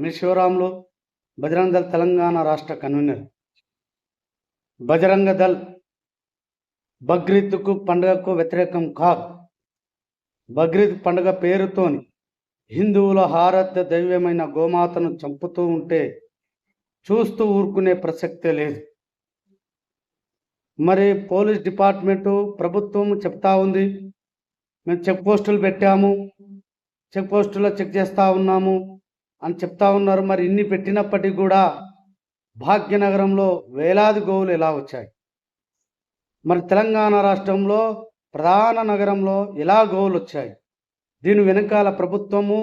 మీ శివరాములు బజరంగ దళ్ తెలంగాణ రాష్ట్ర కన్వీనర్. బజరంగ దళ్ బక్రీద్కు పండుగకు వ్యతిరేకం కాదు. బక్రీద్ పండుగ పేరుతోని హిందువుల ఆరాధ్య దైవమైన గోమాతను చంపుతూ ఉంటే చూస్తూ ఊరుకునే ప్రసక్తే లేదు. మరి పోలీస్ డిపార్ట్మెంటు ప్రభుత్వం చెప్తా ఉంది. మేము చెక్ పోస్టులు పెట్టాము. చెక్ పోస్టులో చెక్ చేస్తూ ఉన్నాము. అని చెప్తా ఉన్నారు. మరి ఇన్ని పెట్టినప్పటికీ కూడా భాగ్యనగరంలో వేలాది గోవులు ఎలా వచ్చాయి? మరి తెలంగాణ రాష్ట్రంలో ప్రధాన నగరంలో ఎలా గోవులు వచ్చాయి? దీని వెనకాల ప్రభుత్వము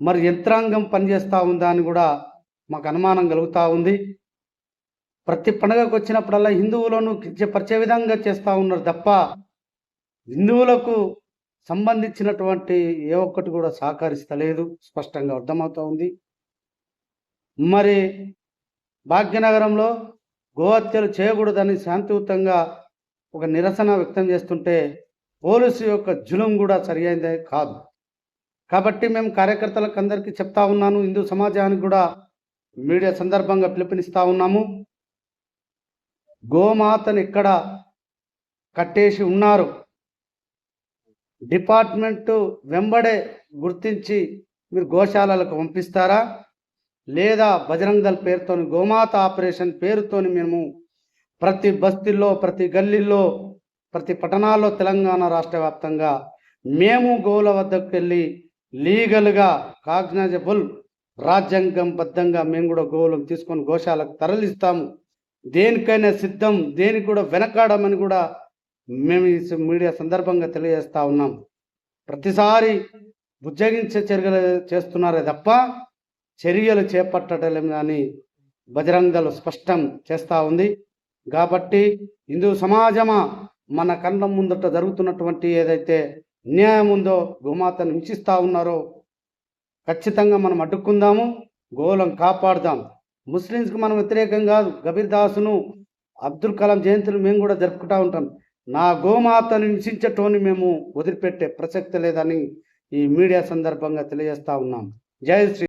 మరి యంత్రాంగం పనిచేస్తూ ఉందా అని కూడా మాకు అనుమానం కలుగుతూ ఉంది. ప్రతి పండగకు వచ్చినప్పుడల్లా హిందువులను కించపరిచే విధంగా చేస్తూ ఉన్నారు తప్ప హిందువులకు సంబంధించినటువంటి ఏ ఒక్కటి కూడా సహకరిస్తలేదు. స్పష్టంగా అర్థమవుతూ ఉంది. మరి భాగ్యనగరంలో గోహత్యలు చేయకూడదని శాంతియుతంగా ఒక నిరసన వ్యక్తం చేస్తుంటే పోలీసు యొక్క జులుం కూడా సరియైందే కాదు. కాబట్టి మేము కార్యకర్తలకు అందరికీ చెప్తా ఉన్నాను. హిందూ సమాజానికి కూడా మీడియా సందర్భంగా పిలుపునిస్తా ఉన్నాము. గోమాతను ఇక్కడ కట్టేసి ఉన్నారు. డిపార్ట్మెంటు వెంబడే గుర్తించి మీరు గోశాలలకు పంపిస్తారా? లేదా బజరంగ్ దళ్ పేరుతోని గోమాత ఆపరేషన్ పేరుతోని మేము ప్రతి బస్తీల్లో ప్రతి గల్లీల్లో ప్రతి పట్టణాల్లో తెలంగాణ రాష్ట్ర వ్యాప్తంగా మేము గోవుల వద్దకు వెళ్ళి లీగల్గా కాగ్నజబుల్ రాజ్యాంగం బద్ధంగా మేము కూడా గోవులను తీసుకొని గోశాలకు తరలిస్తాము. దేనికైనా సిద్ధం దేనికి కూడా వెనకాడమని కూడా మేము ఈ మీడియా సందర్భంగా తెలియజేస్తా ఉన్నాం. ప్రతిసారి బుజ్జగించే చర్యలు చేస్తున్నారే తప్ప చర్యలు చేపట్టడం కానీ బజరంగలు స్పష్టం చేస్తూ ఉంది. కాబట్టి హిందూ సమాజమా మన కళ్ళ ముందట జరుగుతున్నటువంటి ఏదైతే న్యాయం ఉందో గోమాతను హింసిస్తూ ఉన్నారో ఖచ్చితంగా మనం అడ్డుకుందాము గోలం కాపాడుదాం. ముస్లిమ్స్కి మనం వ్యతిరేకం కాదు. కబీర్ దాసును అబ్దుల్ కలాం జయంతిని మేము కూడా జరుపుకుంటూ ఉంటాం. నా గోమాతను హింసించటోని మేము వదిలిపెట్టే ప్రసక్తి లేదని ఈ మీడియా సందర్భంగా తెలియజేస్తా ఉన్నాం. జై శ్రీ